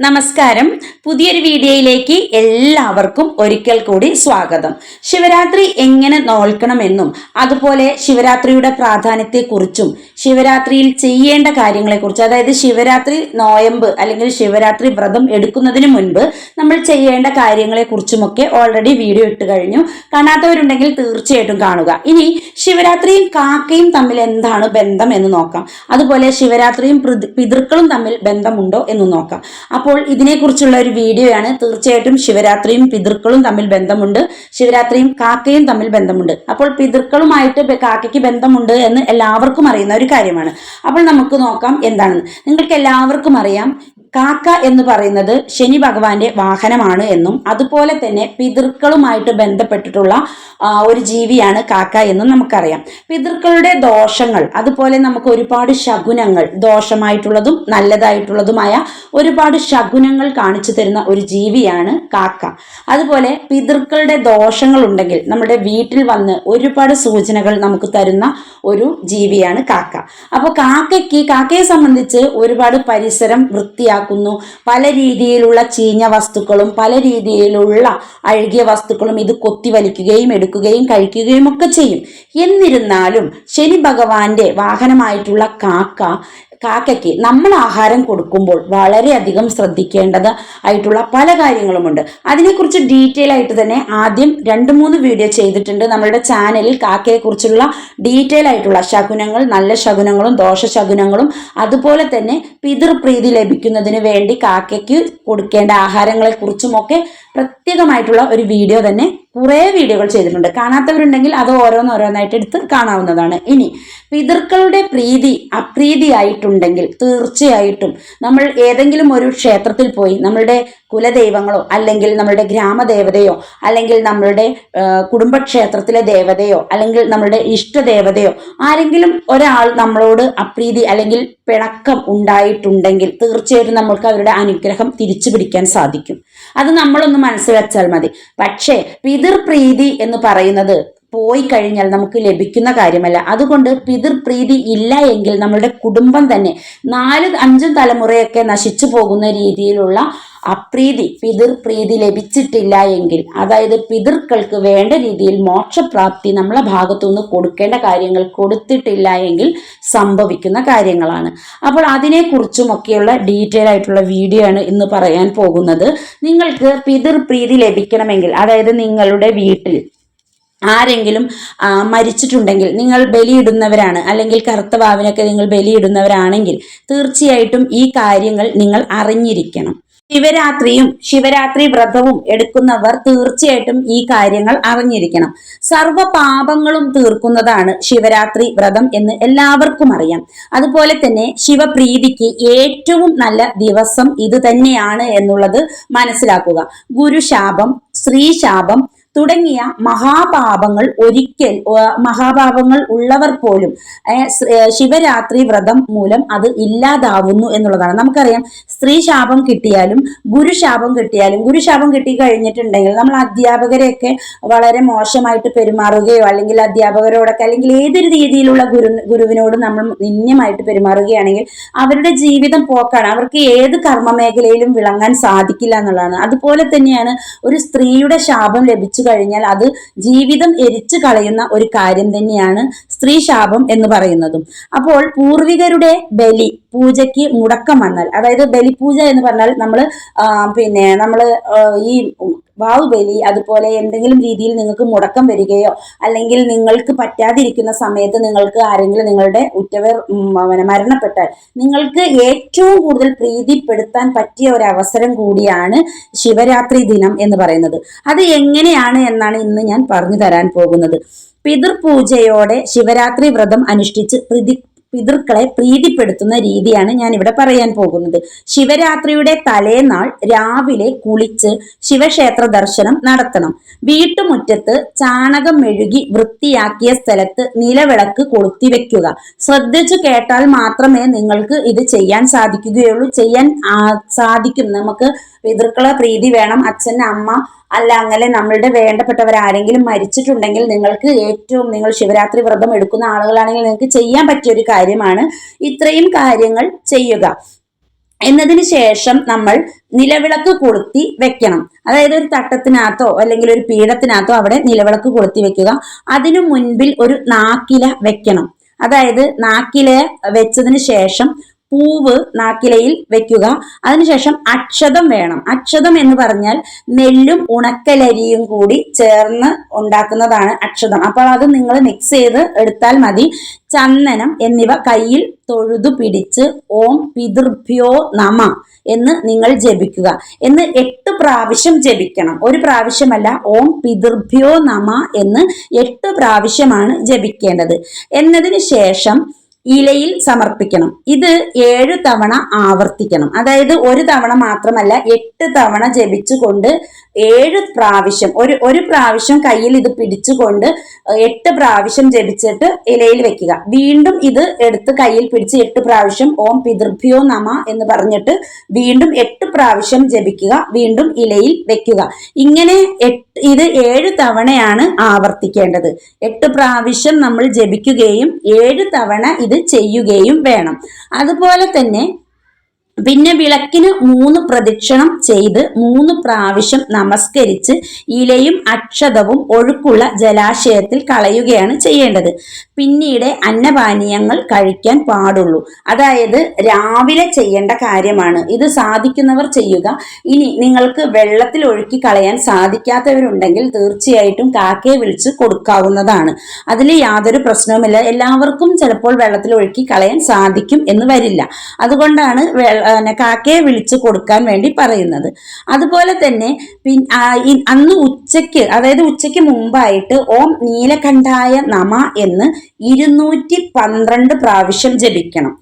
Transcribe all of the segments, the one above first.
നമസ്കാരം. പുതിയൊരു വീഡിയോയിലേക്ക് എല്ലാവർക്കും ഒരിക്കൽ കൂടി സ്വാഗതം. ശിവരാത്രി എങ്ങനെ നോൽക്കണമെന്നും അതുപോലെ ശിവരാത്രിയുടെ പ്രാധാന്യത്തെക്കുറിച്ചും ശിവരാത്രിയിൽ ചെയ്യേണ്ട കാര്യങ്ങളെക്കുറിച്ച് അതായത് ശിവരാത്രി നോയമ്പ് അല്ലെങ്കിൽ ശിവരാത്രി വ്രതം എടുക്കുന്നതിന് മുൻപ് നമ്മൾ ചെയ്യേണ്ട കാര്യങ്ങളെക്കുറിച്ചുമൊക്കെ ഓൾറെഡി വീഡിയോ ഇട്ട് കഴിഞ്ഞു. കാണാത്തവരുണ്ടെങ്കിൽ തീർച്ചയായിട്ടും കാണുക. ഇനി ശിവരാത്രിയും കാക്കയും തമ്മിൽ എന്താണ് ബന്ധം എന്ന് നോക്കാം. അതുപോലെ ശിവരാത്രിയും പിതൃക്കളും തമ്മിൽ ബന്ധമുണ്ടോ എന്ന് നോക്കാം. അപ്പോൾ ഇതിനെക്കുറിച്ചുള്ള ഒരു വീഡിയോയാണ്. തീർച്ചയായിട്ടും ശിവരാത്രിയും പിതൃക്കളും തമ്മിൽ ബന്ധമുണ്ട്. ശിവരാത്രിയും കാക്കയും തമ്മിൽ ബന്ധമുണ്ട്. അപ്പോൾ പിതൃക്കളുമായിട്ട് കാക്കയ്ക്ക് ബന്ധമുണ്ട് എന്ന് എല്ലാവർക്കും അറിയുന്ന ഒരു കാര്യമാണ്. അപ്പോൾ നമുക്ക് നോക്കാം എന്താണെന്ന് നിങ്ങൾക്ക് എല്ലാവർക്കും അറിയാം കാക്ക എന്ന് പറയുന്നത് ശനി ഭഗവാന്റെ വാഹനമാണ് എന്നും അതുപോലെ തന്നെ പിതൃക്കളുമായിട്ട് ബന്ധപ്പെട്ടിട്ടുള്ള ഒരു ജീവിയാണ് കാക്ക എന്നും നമുക്കറിയാം. പിതൃക്കളുടെ ദോഷങ്ങൾ അതുപോലെ നമുക്ക് ഒരുപാട് ശകുനങ്ങൾ ദോഷമായിട്ടുള്ളതും നല്ലതായിട്ടുള്ളതുമായ ഒരുപാട് ശകുനങ്ങൾ കാണിച്ചു തരുന്ന ഒരു ജീവിയാണ് കാക്ക. അതുപോലെ പിതൃക്കളുടെ ദോഷങ്ങൾ ഉണ്ടെങ്കിൽ നമ്മുടെ വീട്ടിൽ വന്ന് ഒരുപാട് സൂചനകൾ നമുക്ക് തരുന്ന ഒരു ജീവിയാണ് കാക്ക. അപ്പോൾ കാക്കയ്ക്ക് കാക്കയെ സംബന്ധിച്ച് ഒരുപാട് പരിസരം വൃത്തിയാക്കുന്നു പല രീതിയിലുള്ള ചീഞ്ഞ വസ്തുക്കളും പല രീതിയിലുള്ള അഴുകിയ വസ്തുക്കളും ഇത് കൊത്തി വലിക്കുകയും എടുക്കുകയും കഴിക്കുകയും ഒക്കെ ചെയ്യും. എന്നിരുന്നാലും ശനി ഭഗവാന്റെ വാഹനമായിട്ടുള്ള കാക്ക കാക്കയ്ക്ക് നമ്മൾ ആഹാരം കൊടുക്കുമ്പോൾ വളരെയധികം ശ്രദ്ധിക്കേണ്ടത് ആയിട്ടുള്ള പല കാര്യങ്ങളുമുണ്ട്. അതിനെക്കുറിച്ച് ഡീറ്റെയിൽ ആയിട്ട് തന്നെ ആദ്യം രണ്ട് മൂന്ന് വീഡിയോ ചെയ്തിട്ടുണ്ട്. നമ്മളുടെ ചാനലിൽ കാക്കയെക്കുറിച്ചുള്ള ഡീറ്റെയിൽ ആയിട്ടുള്ള ശകുനങ്ങൾ നല്ല ശകുനങ്ങളും ദോഷ ശകുനങ്ങളും അതുപോലെ തന്നെ പിതൃപ്രീതി ലഭിക്കുന്നതിന് വേണ്ടി കാക്കയ്ക്ക് കൊടുക്കേണ്ട ആഹാരങ്ങളെക്കുറിച്ചുമൊക്കെ പ്രത്യേകമായിട്ടുള്ള ഒരു വീഡിയോ തന്നെ കുറേ വീഡിയോകൾ ചെയ്തിട്ടുണ്ട്. കാണാത്തവരുണ്ടെങ്കിൽ അത് ഓരോന്നോരോന്നായിട്ട് എടുത്ത് കാണാവുന്നതാണ്. ഇനി പിതൃക്കളുടെ പ്രീതി അപ്രീതി ആയിട്ടുണ്ടെങ്കിൽ തീർച്ചയായിട്ടും നമ്മൾ ഏതെങ്കിലും ഒരു ക്ഷേത്രത്തിൽ പോയി നമ്മളുടെ കുലദൈവങ്ങളോ അല്ലെങ്കിൽ നമ്മളുടെ ഗ്രാമദേവതയോ അല്ലെങ്കിൽ നമ്മളുടെ കുടുംബക്ഷേത്രത്തിലെ ദേവതയോ അല്ലെങ്കിൽ നമ്മളുടെ ഇഷ്ടദേവതയോ ആരെങ്കിലും ഒരാൾ നമ്മളോട് അപ്രീതി അല്ലെങ്കിൽ പിണക്കം ഉണ്ടായിട്ടുണ്ടെങ്കിൽ തീർച്ചയായിട്ടും നമ്മൾക്ക് അവരുടെ അനുഗ്രഹം തിരിച്ചു പിടിക്കാൻ സാധിക്കും. അത് നമ്മളൊന്ന് മനസ്സിൽ വെച്ചാൽ മതി. പക്ഷേ പിതൃപ്രീതി എന്ന് പറയുന്നത് പോയി കഴിഞ്ഞാൽ നമുക്ക് ലഭിക്കുന്ന കാര്യമല്ല. അതുകൊണ്ട് പിതൃപ്രീതി ഇല്ല എങ്കിൽ നമ്മളുടെ കുടുംബം തന്നെ നാല് അഞ്ചും തലമുറയൊക്കെ നശിച്ചു പോകുന്ന രീതിയിലുള്ള അപ്രീതി പിതൃപ്രീതി ലഭിച്ചിട്ടില്ല എങ്കിൽ അതായത് പിതൃക്കൾക്ക് വേണ്ട രീതിയിൽ മോക്ഷപ്രാപ്തി നമ്മളെ ഭാഗത്തുനിന്ന് കൊടുക്കേണ്ട കാര്യങ്ങൾ കൊടുത്തിട്ടില്ല എങ്കിൽ സംഭവിക്കുന്ന കാര്യങ്ങളാണ്. അപ്പോൾ അതിനെക്കുറിച്ചുമൊക്കെയുള്ള ഡീറ്റെയിൽ ആയിട്ടുള്ള വീഡിയോ ആണ് ഇന്ന് പറയാൻ പോകുന്നത്. നിങ്ങൾക്ക് പിതൃപ്രീതി ലഭിക്കണമെങ്കിൽ അതായത് നിങ്ങളുടെ വീട്ടിൽ ആരെങ്കിലും മരിച്ചിട്ടുണ്ടെങ്കിൽ നിങ്ങൾ ബലിയിടുന്നവരാണ്. അല്ലെങ്കിൽ കറുത്ത വാവിനൊക്കെ നിങ്ങൾ ബലിയിടുന്നവരാണെങ്കിൽ തീർച്ചയായിട്ടും ഈ കാര്യങ്ങൾ നിങ്ങൾ അറിഞ്ഞിരിക്കണം. ശിവരാത്രിയും ശിവരാത്രി വ്രതവും എടുക്കുന്നവർ തീർച്ചയായിട്ടും ഈ കാര്യങ്ങൾ അറിഞ്ഞിരിക്കണം. സർവ പാപങ്ങളും തീർക്കുന്നതാണ് ശിവരാത്രി വ്രതം എന്ന് എല്ലാവർക്കും അറിയാം. അതുപോലെ തന്നെ ശിവപ്രീതിക്ക് ഏറ്റവും നല്ല ദിവസം ഇത് തന്നെയാണ് എന്നുള്ളത് മനസ്സിലാക്കുക. ഗുരുശാപം സ്ത്രീശാപം തുടങ്ങിയ മഹാപാപങ്ങൾ ഒരിക്കൽ മഹാപാപങ്ങൾ ഉള്ളവർ പോലും ശിവരാത്രി വ്രതം മൂലം അത് ഇല്ലാതാവുന്നു എന്നുള്ളതാണ്. നമുക്കറിയാം സ്ത്രീ ശാപം കിട്ടിയാലും ഗുരുശാപം കിട്ടിയാലും ഗുരുശാപം കിട്ടി കഴിഞ്ഞിട്ടുണ്ടെങ്കിൽ നമ്മൾ അധ്യാപകരെയൊക്കെ വളരെ മോശമായിട്ട് പെരുമാറുകയോ അല്ലെങ്കിൽ അധ്യാപകരോടൊക്കെ അല്ലെങ്കിൽ ഏതൊരു രീതിയിലുള്ള ഗുരു ഗുരുവിനോട് നമ്മൾ നിന്യമായിട്ട് പെരുമാറുകയാണെങ്കിൽ അവരുടെ ജീവിതം പോക്കാണ്. അവർക്ക് ഏത് കർമ്മ മേഖലയിലും വിളങ്ങാൻ സാധിക്കില്ല എന്നുള്ളതാണ്. അതുപോലെ തന്നെയാണ് ഒരു സ്ത്രീയുടെ ശാപം ലഭിച്ചു കഴിഞ്ഞാൽ അത് ജീവിതം എരിച്ചു കളയുന്ന ഒരു കാര്യം തന്നെയാണ് സ്ത്രീ ശാപം എന്ന് പറയുന്നതും. അപ്പോൾ പൂർവികരുടെ ബലി പൂജയ്ക്ക് മുടക്കം വന്നാൽ അതായത് ബലിപൂജ എന്ന് പറഞ്ഞാൽ നമ്മൾ പിന്നെ നമ്മൾ ഈ വാവ് ബലി അതുപോലെ എന്തെങ്കിലും രീതിയിൽ നിങ്ങൾക്ക് മുടക്കം വരികയോ അല്ലെങ്കിൽ നിങ്ങൾക്ക് പറ്റാതിരിക്കുന്ന സമയത്ത് നിങ്ങൾക്ക് ആരെങ്കിലും നിങ്ങളുടെ ഉറ്റവർ മരണപ്പെട്ടാൽ നിങ്ങൾക്ക് ഏറ്റവും കൂടുതൽ പ്രീതിപ്പെടുത്താൻ പറ്റിയ ഒരു അവസരം കൂടിയാണ് ശിവരാത്രി ദിനം എന്ന് പറയുന്നത്. അത് എങ്ങനെയാണ് എന്നാണ് ഇന്ന് ഞാൻ പറഞ്ഞു തരാൻ പോകുന്നത്. പിതൃപൂജയോടെ ശിവരാത്രി വ്രതം അനുഷ്ഠിച്ച് പ്രതി പിതൃക്കളെ പ്രീതിപ്പെടുത്തുന്ന രീതിയാണ് ഞാൻ ഇവിടെ പറയാൻ പോകുന്നത്. ശിവരാത്രിയുടെ തലേനാൾ രാവിലെ കുളിച്ച് ശിവക്ഷേത്ര ദർശനം നടത്തണം. വീട്ടുമുറ്റത്ത് ചാണകം മെഴുകി വൃത്തിയാക്കിയ സ്ഥലത്ത് നിലവിളക്ക് കൊളുത്തി വെക്കുക. ശ്രദ്ധിച്ചു കേട്ടാൽ മാത്രമേ നിങ്ങൾക്ക് ഇത് ചെയ്യാൻ സാധിക്കുകയുള്ളൂ. ചെയ്യാൻ സാധിക്കും. നമുക്ക് പിതൃക്കളെ പ്രീതി വേണം. അച്ഛൻ അമ്മ അല്ല അങ്ങനെ നമ്മളുടെ വേണ്ടപ്പെട്ടവർ ആരെങ്കിലും മരിച്ചിട്ടുണ്ടെങ്കിൽ നിങ്ങൾക്ക് ഏറ്റവും നിങ്ങൾ ശിവരാത്രി വ്രതം എടുക്കുന്ന ആളുകളാണെങ്കിൽ നിങ്ങൾക്ക് ചെയ്യാൻ പറ്റിയ ഒരു കാര്യമാണ് ഇത്രയും കാര്യങ്ങൾ ചെയ്യുക. എന്നതിന് ശേഷം നമ്മൾ നിലവിളക്ക് കൊളുത്തി വെക്കണം. അതായത് ഒരു തട്ടത്തിനകത്തോ അല്ലെങ്കിൽ ഒരു പീഠത്തിനകത്തോ അവിടെ നിലവിളക്ക് കൊളുത്തി വെക്കുക. അതിനു മുൻപിൽ ഒരു നാക്കില വെക്കണം. അതായത് നാക്കില വെച്ചതിന് ശേഷം പൂവ് നാക്കിലയിൽ വെക്കുക. അതിനുശേഷം അക്ഷതം വേണം. അക്ഷതം എന്ന് പറഞ്ഞാൽ നെല്ലും ഉണക്കലരിയും കൂടി ചേർന്ന് ഉണ്ടാക്കുന്നതാണ് അക്ഷതം. അപ്പോൾ അത് നിങ്ങൾ മിക്സ് ചെയ്ത് എടുത്താൽ മതി. ചന്ദനം എന്നിവ കയ്യിൽ തൊഴുതു പിടിച്ച് ഓം പിതൃഭ്യോ നമ എന്ന് നിങ്ങൾ ജപിക്കുക. എന്ന് എട്ട് പ്രാവശ്യം ജപിക്കണം. ഒരു പ്രാവശ്യമല്ല ഓം പിതൃഭ്യോ നമ എന്ന് എട്ട് പ്രാവശ്യമാണ് ജപിക്കേണ്ടത്. എന്നതിന് ശേഷം ഇലയിൽ സമർപ്പിക്കണം. ഇത് ഏഴ് തവണ ആവർത്തിക്കണം. അതായത് ഒരു തവണ മാത്രമല്ല എട്ട് തവണ ജപിച്ചുകൊണ്ട് ഏഴ് പ്രാവശ്യം. ഒരു ഒരു പ്രാവശ്യം കയ്യിൽ ഇത് പിടിച്ചുകൊണ്ട് എട്ട് പ്രാവശ്യം ജപിച്ചിട്ട് ഇലയിൽ വെക്കുക. വീണ്ടും ഇത് എടുത്ത് കയ്യിൽ പിടിച്ച് എട്ട് പ്രാവശ്യം ഓം പിതൃഭ്യോ നമ എന്ന് പറഞ്ഞിട്ട് വീണ്ടും എട്ട് പ്രാവശ്യം ജപിക്കുക. വീണ്ടും ഇലയിൽ വെക്കുക. ഇങ്ങനെ ഇത് ഏഴ് തവണയാണ് ആവർത്തിക്കേണ്ടത്. എട്ട് പ്രാവശ്യം നമ്മൾ ജപിക്കുകയും ഏഴ് തവണ ഇത് ചെയ്യുകയും വേണം. അതുപോലെ തന്നെ പിന്നെ വിളക്കിന് മൂന്ന് പ്രദക്ഷിണം ചെയ്ത് മൂന്ന് പ്രാവശ്യം നമസ്കരിച്ച് ഇലയും അക്ഷതവും ഒഴുക്കുള്ള ജലാശയത്തിൽ കളയുകയാണ് ചെയ്യേണ്ടത്. പിന്നീട് അന്നപാനീയങ്ങൾ കഴിക്കാൻ പാടുള്ളൂ. അതായത് രാവിലെ ചെയ്യേണ്ട കാര്യമാണ്. ഇത് സാധിക്കുന്നവർ ചെയ്യുക. ഇനി നിങ്ങൾക്ക് വെള്ളത്തിൽ ഒഴുക്കി കളയാൻ സാധിക്കാത്തവരുണ്ടെങ്കിൽ തീർച്ചയായിട്ടും കാക്കയെ വിളിച്ച് കൊടുക്കാവുന്നതാണ്. അതിൽ യാതൊരു പ്രശ്നവുമില്ല. എല്ലാവർക്കും ചിലപ്പോൾ വെള്ളത്തിൽ ഒഴുക്കി കളയാൻ സാധിക്കും എന്ന് വരില്ല. അതുകൊണ്ടാണ് കാക്കയെ വിളിച്ച് കൊടുക്കാൻ വേണ്ടി പറയുന്നത്. അതുപോലെ തന്നെ അന്ന് ഉച്ചയ്ക്ക് അതായത് ഉച്ചയ്ക്ക് മുമ്പായിട്ട് ഓം നീലകണ്ഠായ നമ എന്ന് ഇരുന്നൂറ്റി പന്ത്രണ്ട് പ്രാവശ്യം ജപിക്കണം.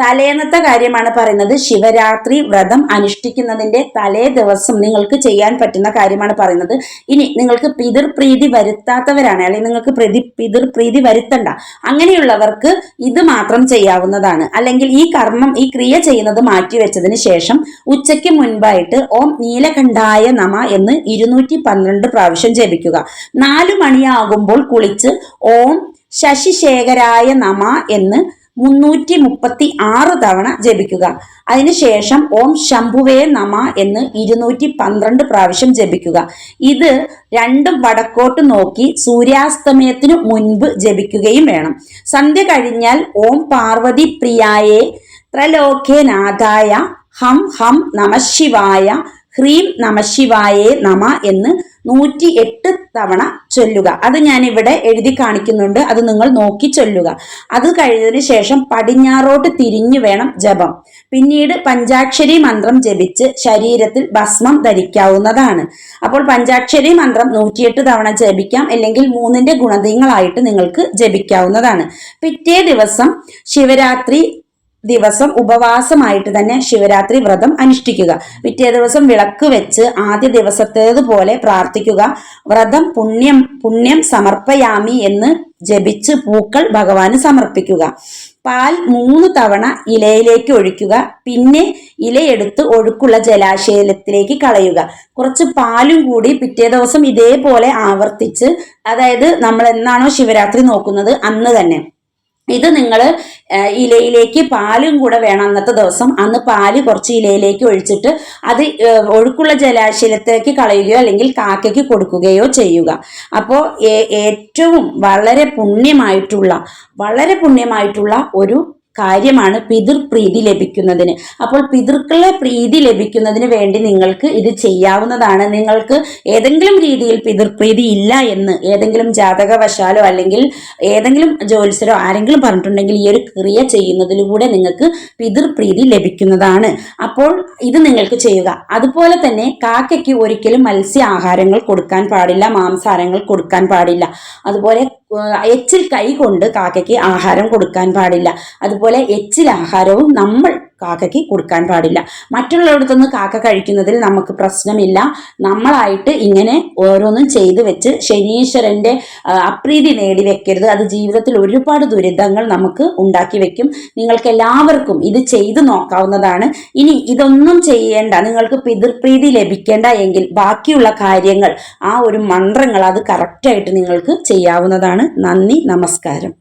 തലേന്നത്തെ കാര്യമാണ് പറയുന്നത്. ശിവരാത്രി വ്രതം അനുഷ്ഠിക്കുന്നതിന്റെ തലേ ദിവസം നിങ്ങൾക്ക് ചെയ്യാൻ പറ്റുന്ന കാര്യമാണ് പറയുന്നത്. ഇനി നിങ്ങൾക്ക് പിതൃപ്രീതി വരുത്താത്തവരാണ് അല്ലെങ്കിൽ നിങ്ങൾക്ക് പ്രതി പിതൃപ്രീതി വരുത്തണ്ട. അങ്ങനെയുള്ളവർക്ക് ഇത് മാത്രം ചെയ്യാവുന്നതാണ്. അല്ലെങ്കിൽ ഈ കർമ്മം ഈ ക്രിയ ചെയ്യുന്നത് മാറ്റിവെച്ചതിന് ശേഷം ഉച്ചയ്ക്ക് മുൻപായിട്ട് ഓം നീലകണ്ഠായ നമ എന്ന് ഇരുന്നൂറ്റി പന്ത്രണ്ട് പ്രാവശ്യം ജപിക്കുക. നാലു മണിയാകുമ്പോൾ കുളിച്ച് ഓം ശശിശേഖരായ നമ എന്ന് മുന്നൂറ്റി മുപ്പത്തി ആറ് തവണ ജപിക്കുക. അതിനുശേഷം ഓം ശംഭുവേ നമ എന്ന് ഇരുന്നൂറ്റി പന്ത്രണ്ട് പ്രാവശ്യം ജപിക്കുക. ഇത് രണ്ടും വടക്കോട്ട് നോക്കി സൂര്യാസ്തമയത്തിനു മുൻപ് ജപിക്കുകയും വേണം. സന്ധ്യ കഴിഞ്ഞാൽ ഓം പാർവതി പ്രിയായേ ത്രലോകേനാഥായ ഹം ഹം നമശിവായ ഹ്രീം നമശിവായേ നമ എന്ന് നൂറ്റി എട്ട് തവണ ചൊല്ലുക. അത് ഞാൻ ഇവിടെ എഴുതി കാണിക്കുന്നുണ്ട്. അത് നിങ്ങൾ നോക്കി ചൊല്ലുക. അത് കഴിഞ്ഞതിന് ശേഷം പടിഞ്ഞാറോട്ട് തിരിഞ്ഞു വേണം ജപം. പിന്നീട് പഞ്ചാക്ഷരി മന്ത്രം ജപിച്ച് ശരീരത്തിൽ ഭസ്മം ധരിക്കാവുന്നതാണ്. അപ്പോൾ പഞ്ചാക്ഷരി മന്ത്രം നൂറ്റിയെട്ട് തവണ ജപിക്കാം. അല്ലെങ്കിൽ മൂന്നിന്റെ ഗുണതീങ്ങളായിട്ട് നിങ്ങൾക്ക് ജപിക്കാവുന്നതാണ്. പിറ്റേ ദിവസം ശിവരാത്രി ദിവസം ഉപവാസമായിട്ട് തന്നെ ശിവരാത്രി വ്രതം അനുഷ്ഠിക്കുക. പിറ്റേ ദിവസം വിളക്ക് വെച്ച് ആദ്യ ദിവസത്തേതുപോലെ പ്രാർത്ഥിക്കുക. വ്രതം പുണ്യം പുണ്യം സമർപ്പയാമി എന്ന് ജപിച്ച് പൂക്കൾ ഭഗവാന് സമർപ്പിക്കുക. പാൽ മൂന്ന് തവണ ഇലയിലേക്ക് ഒഴിക്കുക. പിന്നെ ഇലയെടുത്ത് ഒഴുക്കുള്ള ജലാശയത്തിലേക്ക് കളയുക. കുറച്ച് പാലും കൂടി പിറ്റേ ദിവസം ഇതേപോലെ ആവർത്തിച്ച് അതായത് നമ്മൾ എന്നാണോ ശിവരാത്രി നോക്കുന്നത് അന്ന് തന്നെ. ഇത് നിങ്ങൾ ഇലയിലേക്ക് പാലും കൂടെ വേണം അന്നത്തെ ദിവസം. അന്ന് പാൽ കുറച്ച് ഇലയിലേക്ക് ഒഴിച്ചിട്ട് അത് ഒഴുക്കുള്ള ജലാശയത്തേക്ക് കളയുകയോ അല്ലെങ്കിൽ കാക്കയ്ക്ക് കൊടുക്കുകയോ ചെയ്യുക. അപ്പോൾ ഏറ്റവും വളരെ പുണ്യമായിട്ടുള്ള വളരെ പുണ്യമായിട്ടുള്ള ഒരു കാര്യമാണ് പിതൃപ്രീതി ലഭിക്കുന്നതിന്. അപ്പോൾ പിതൃക്കളെ പ്രീതി ലഭിക്കുന്നതിന് വേണ്ടി നിങ്ങൾക്ക് ഇത് ചെയ്യാവുന്നതാണ്. നിങ്ങൾക്ക് ഏതെങ്കിലും രീതിയിൽ പിതൃപ്രീതി ഇല്ല എന്ന് ഏതെങ്കിലും ജാതകവശാലോ അല്ലെങ്കിൽ ഏതെങ്കിലും ജോലിസരോ ആരെങ്കിലും പറഞ്ഞിട്ടുണ്ടെങ്കിൽ ഈ ഒരു ക്രിയ ചെയ്യുന്നതിലൂടെ നിങ്ങൾക്ക് പിതൃപ്രീതി ലഭിക്കുന്നതാണ്. അപ്പോൾ ഇത് നിങ്ങൾക്ക് ചെയ്യുക. അതുപോലെ തന്നെ കാക്കയ്ക്ക് ഒരിക്കലും മത്സ്യ ആഹാരങ്ങൾ കൊടുക്കാൻ പാടില്ല മാംസാഹാരങ്ങൾ കൊടുക്കാൻ പാടില്ല. അതുപോലെ എച്ചിൽ കൈ കൊണ്ട് കാക്കയ്ക്ക് ആഹാരം കൊടുക്കാൻ പാടില്ല. അതുപോലെ എച്ചിൽ ആഹാരവും നമ്മൾ കാക്കയ്ക്ക് കൊടുക്കാൻ പാടില്ല. മറ്റുള്ളവടത്തുനിന്ന് കാക്ക കഴിക്കുന്നതിൽ നമുക്ക് പ്രശ്നമില്ല. നമ്മളായിട്ട് ഇങ്ങനെ ഓരോന്നും ചെയ്ത് വെച്ച് ശനീശ്വരന്റെ അപ്രീതി നേടി വെക്കരുത്. അത് ജീവിതത്തിൽ ഒരുപാട് ദുരിതങ്ങൾ നമുക്ക് ഉണ്ടാക്കി വെക്കും. നിങ്ങൾക്ക് എല്ലാവർക്കും ഇത് ചെയ്തു നോക്കാവുന്നതാണ്. ഇനി ഇതൊന്നും ചെയ്യേണ്ട നിങ്ങൾക്ക് പിതൃപ്രീതി ലഭിക്കേണ്ട എങ്കിൽ ബാക്കിയുള്ള കാര്യങ്ങൾ ആ ഒരു മന്ത്രങ്ങൾ അത് കറക്റ്റായിട്ട് നിങ്ങൾക്ക് ചെയ്യാവുന്നതാണ്. നന്ദി നമസ്കാരം.